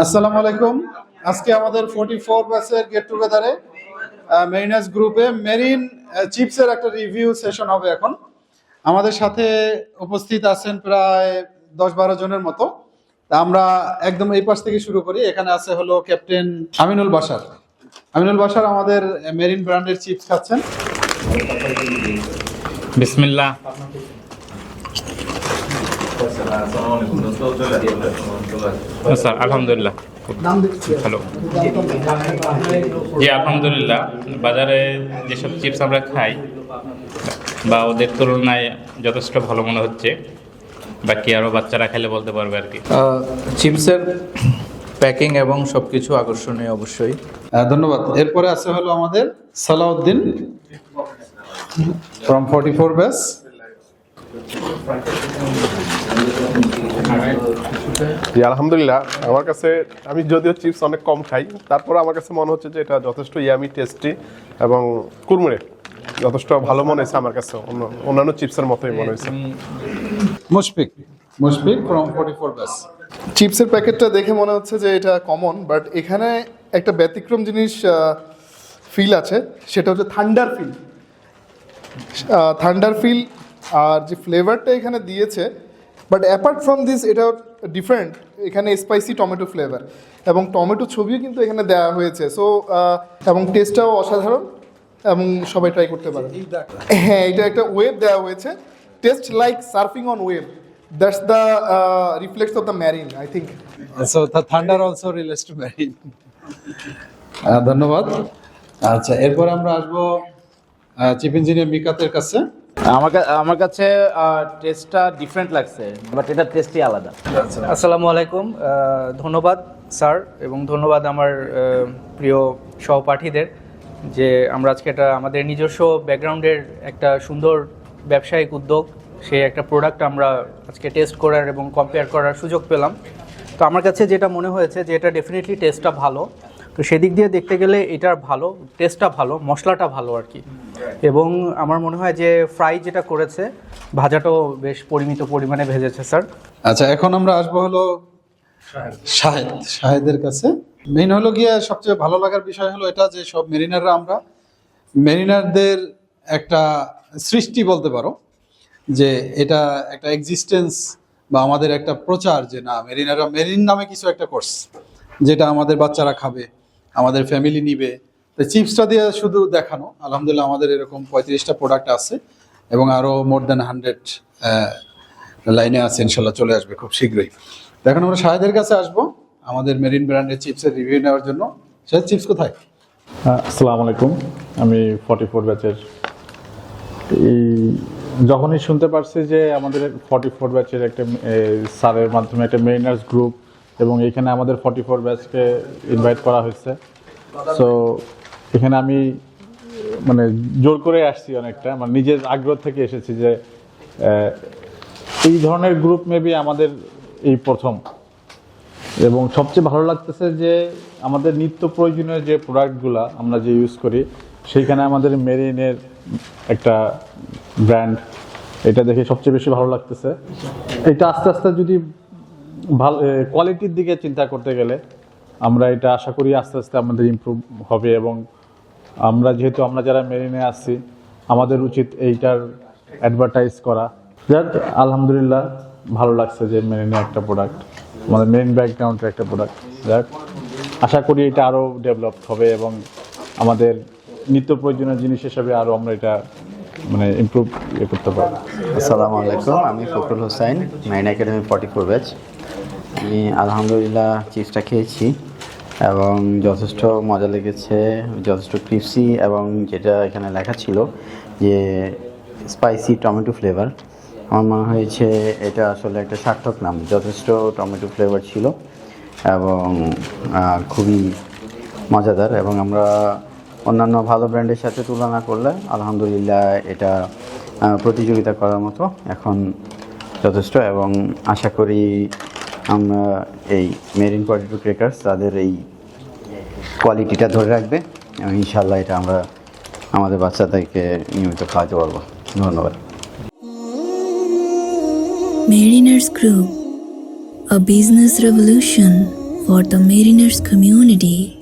আসসালামু আলাইকুম। আজকে আমাদের ফোর্টি ফোর ব্যাচের গেট টুগেদারে মেরিনাস গ্রুপে মেরিন চিপসের একটা রিভিউ সেশন হবে এখন। আমাদের সাথে উপস্থিত আছেন প্রায় দশ বারো জনের মতো। আমরা একদম এই পাশ থেকে শুরু করি। এখানে আছে হলো ক্যাপ্টেন আমিনুল বাসার আমিনুল বাসার আমাদের মেরিন ব্র্যান্ডের চিপস খাচ্ছেন। বিসমিল্লাহ। স্যার আলহামদুলিল্লাহ। খুব ভালো জি আলহামদুলিল্লাহ। বাজারে যেসব চিপস আমরা খাই বা ওদের তুলনায় যথেষ্ট ভালো মনে হচ্ছে বাকি আরও বাচ্চারা খেলে বলতে পারবে আর কি। চিপসের প্যাকিং এবং সব কিছু আকর্ষণীয় অবশ্যই। ধন্যবাদ। এরপরে আছে হলো আমাদের Salauddin from forty four batch জি আলহামদুলিল্লাহ। আমার কাছে আমি যদিও চিপস অনেক কম খাই তারপর আমার কাছে মনে হচ্ছে যে এটা যথেষ্ট ইয়ামি টেস্টি এবং কুরমুরে। যথেষ্ট ভালো মনে হয়েছে আমার কাছে। অন্য- অন্যান্য চিপসের মতোই মনে হয়েছে। Mushfiq. Mushfiq from forty four batch চিপসের প্যাকেটটা দেখে মনে হচ্ছে যে এটা কমন বাট এখানে একটা ব্যতিক্রম জিনিস ফিল আছে। সেটা হচ্ছে থান্ডার ফিল থান্ডার ফিল আর যে ফ্লেভারটা এখানে দিয়েছে বাট অ্যাপার্ট ফ্রম দিস এটা ডিফারেন্ট এখানে স্পাইসি টমেটো ফ্লেভার এবং টমেটো ছবিও কিন্তু এখানে দেওয়া হয়েছে। সো এবং টেস্টটাও অসাধারণ। এবং সবাই ট্রাই করতে পারে। হ্যাঁ এটা একটা ওয়েব দেওয়া হয়েছে। Taste like surfing on wave that's the reflects of the marine I think so the thunder also relates to marine ধন্যবাদ। আচ্ছা এরপর আমরা আসব চিফ ইঞ্জিনিয়ার মিকাতের কাছে। আমার কা- আমার কাছে টেস্টটা ডিফারেন্ট লাগছে বাট এটা টেস্টই আলাদা। আসসালামু আলাইকুম ধন্যবাদ স্যার এবং ধন্যবাদ আমার প্রিয় সহপাঠীদের যে আমরা আজকে এটা আমাদের নিজস্ব ব্যাকগ্রাউন্ডের একটা সুন্দর ব্যবসায়িক উদ্যোগ সেই একটা প্রোডাক্ট আমরা আজকে টেস্ট করার এবং কম্পেয়ার করার সুযোগ পেলাম। তো আমার কাছে যেটা মনে হয়েছে যে এটা ডেফিনেটলি টেস্টটা ভালো। তো সেদিক দিয়ে দেখতে গেলে এটার ভালো টেস্টটা ভালো মশলাটা ভালো আর কি। এবং আমার মনে হয় যে ফ্রাই যেটা করেছে ভাজাটাও বেশ পরিমিত পরিমাণে ভেজেছে স্যার আচ্ছা এখন আমরা আসব হলো শাহেদ। শাহেদের কাছে। মেইন হলো গিয়ে সবচেয়ে ভালো লাগার বিষয় হলো এটা যে সব মেরিনাররা আমরা মেরিনারদের একটা সৃষ্টি বলতে পারো যে এটা একটা এক্সিস্টেন্স বা আমাদের একটা প্রচার যে না মেরিনাররা মেরিন নামে কিছু একটা কোর্স যেটা আমাদের বাচ্চারা খাবে। আমাদের ফ্যামিলি নিবে। তো চিপসটা দিয়ে শুধু দেখানো। আলহামদুলিল্লাহ আমাদের এরকম পঁয়ত্রিশটা প্রোডাক্ট আছে এবং আরও মোর দ্যান হান্ড্রেড লাইনে আছে ইনশাল্লাহ চলে আসবে খুব শীঘ্রই। তো এখন আমরা শাহেদের কাছে আসব। আমাদের মেরিন ব্র্যান্ডের চিপসের রিভিউ নেওয়ার জন্য। শাহেদ চিপস কোথায়? আসসালামু আলাইকুম। আমি ফর্টি ফোর ব্যাচের এই যখনই শুনতে পারছি যে আমাদের ফর্টি ফোর ব্যাচের একটা এ, স্যারের মাধ্যমে একটা মেরিনার্স গ্রুপ এবং এখানে আমাদের ফর্টি ফোর ব্যাচকে ইনভাইট করা হয়েছে। সো এখানে আমি মানে জোর করে আসছি অনেকটা। মানে নিজের আগ্রহ থেকে এসেছি যে এই ধরনের গ্রুপ মেবি আমাদের এই প্রথম। এবং সবচেয়ে ভালো লাগতেছে যে, আমাদের নিত্য প্রয়োজনীয় যে প্রোডাক্টগুলো আমরা যে ইউজ করি, সেইখানে আমাদের মেরিনের একটা ব্র্যান্ড এটা দেখে সবচেয়ে বেশি ভালো লাগতেছে। এটা আস্তে আস্তে যদি ভালো কোয়ালিটির দিকে চিন্তা করতে গেলে আমরা এটা আশা করি আস্তে আস্তে আমাদের ইমপ্রুভ হবে এবং আমরা যেহেতু, আমরা যারা মেরিনে আসছি আমাদের উচিত এইটার অ্যাডভার্টাইজ করা। যাক, আলহামদুলিল্লাহ ভালো লাগছে যে মেরিনে একটা প্রোডাক্ট আমাদের মেরিন ব্যাকগ্রাউন্ডের একটা প্রোডাক্ট যাক, আশা করি এটা আরও ডেভেলপ হবে এবং আমাদের নিত্য প্রয়োজনীয় জিনিস হিসেবে আরও আমরা এটা মানে ইমপ্রুভ ইয়ে করতে পারব। আসসালামু আলাইকুম, আমি Fakhrul Hossain nine academy forty four batch আমি আলহামদুলিল্লাহ চিপসটা খেয়েছি এবং যথেষ্ট মজা লেগেছে, যথেষ্ট ক্রিপসি এবং যেটা এখানে লেখা ছিল যে স্পাইসি টমেটো ফ্লেভার। আমার মনে হয়েছে এটা আসলে একটা সার্থক নাম, যথেষ্ট টমেটো ফ্লেভার ছিল এবং খুবই মজাদার এবং আমরা অন্যান্য ভালো ব্র্যান্ডের সাথে তুলনা করলে আলহামদুলিল্লাহ এটা প্রতিযোগিতা করার মতো এখন যথেষ্ট এবং আশা করি আমরা এই মেরিন পটেটো ক্রেকার্স তাদের এই কোয়ালিটিটা ধরে রাখবে। এবং ইনশাল্লাহ এটা আমরা আমাদের বাচ্চাদেরকে নিয়মিত খাওয়াতে পারব। ধন্যবাদ। Mariners Group, a business revolution for the Mariners community.